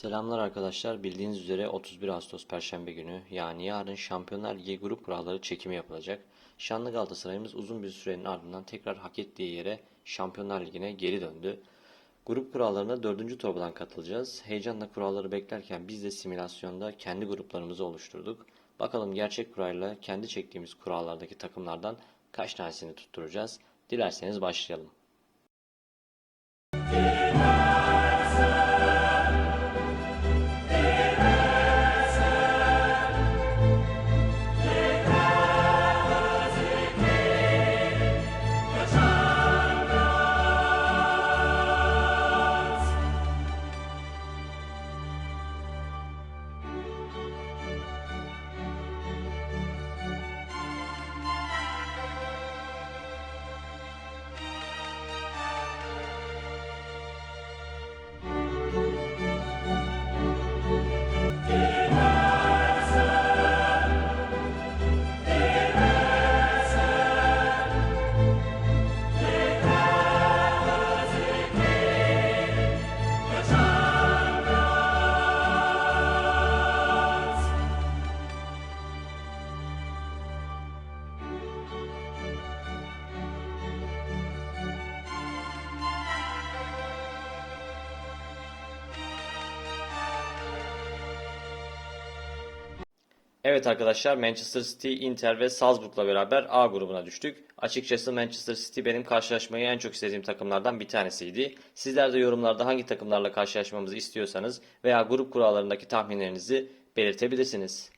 Selamlar arkadaşlar. Bildiğiniz üzere 31 Ağustos Perşembe günü yani yarın Şampiyonlar Ligi grup kuralları çekimi yapılacak. Şanlı Galatasaray'ımız uzun bir sürenin ardından tekrar hak ettiği yere Şampiyonlar Ligi'ne geri döndü. Grup kurallarına 4. torbadan katılacağız. Heyecanla kuralları beklerken biz de simülasyonda kendi gruplarımızı oluşturduk. Bakalım gerçek kurayla kendi çektiğimiz kurallardaki takımlardan kaç tanesini tutturacağız. Dilerseniz başlayalım. Evet arkadaşlar Manchester City, Inter ve Salzburg'la beraber A grubuna düştük. Açıkçası Manchester City benim karşılaşmayı en çok istediğim takımlardan bir tanesiydi. Sizler de yorumlarda hangi takımlarla karşılaşmamızı istiyorsanız veya grup kurallarındaki tahminlerinizi belirtebilirsiniz.